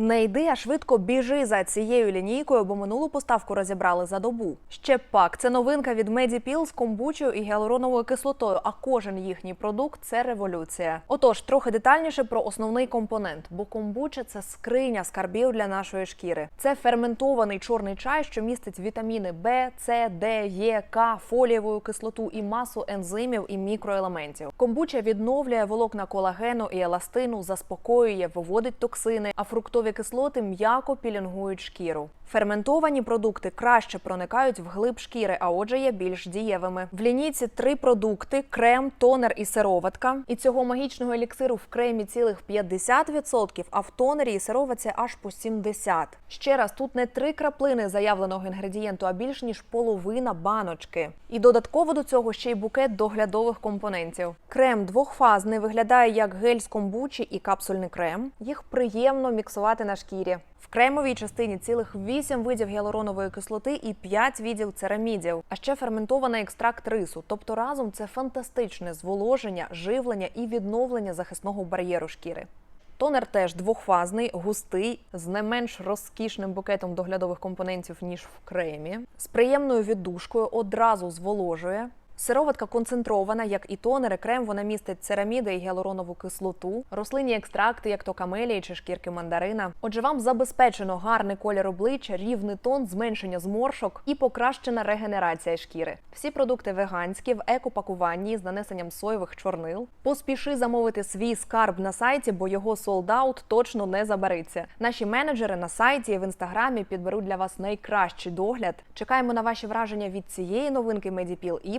Не йди, а швидко біжи за цією лінійкою, бо минулу поставку розібрали за добу. Ще пак це новинка від Медіпіл з комбучою і гіалуроновою кислотою. А кожен їхній продукт це революція. Отож, трохи детальніше про основний компонент, бо комбуча це скриня скарбів для нашої шкіри. Це ферментований чорний чай, що містить вітаміни Б, С, Д, Е, К, фолієву кислоту і масу ензимів і мікроелементів. Комбуча відновлює волокна колагену і еластину, заспокоює, виводить токсини, а фруктові кислоти м'яко пілінгують шкіру. Ферментовані продукти краще проникають вглиб шкіри, а отже є більш дієвими. В лінійці три продукти: крем, тонер і сироватка. І цього магічного еліксиру в кремі цілих 50%, а в тонері і сироватці аж по 70%. Ще раз, тут не три краплини заявленого інгредієнту, а більш ніж половина баночки. І додатково до цього ще й букет доглядових компонентів. Крем двохфазний виглядає як гель з комбучі і капсульний крем. Їх приємно міксувати на шкірі. В кремовій частині цілих 8 видів гіалуронової кислоти і 5 видів церамідів, а ще ферментований екстракт рису. Тобто разом це фантастичне зволоження, живлення і відновлення захисного бар'єру шкіри. Тонер теж двохфазний, густий, з не менш розкішним букетом доглядових компонентів ніж в кремі, з приємною віддушкою одразу зволожує. Сироватка концентрована, як і тонер, і крем. Вона містить цераміди і гіалуронову кислоту, рослинні екстракти, як то камелії чи шкірки мандарина. Отже, вам забезпечено гарний колір обличчя, рівний тон, зменшення зморшок і покращена регенерація шкіри. Всі продукти веганські в екопакуванні з нанесенням соєвих чорнил. Поспіши замовити свій скарб на сайті, бо його солдаут точно не забариться. Наші менеджери на сайті і в інстаграмі підберуть для вас найкращий догляд. Чекаємо на ваші враження від цієї новинки Медіпіл і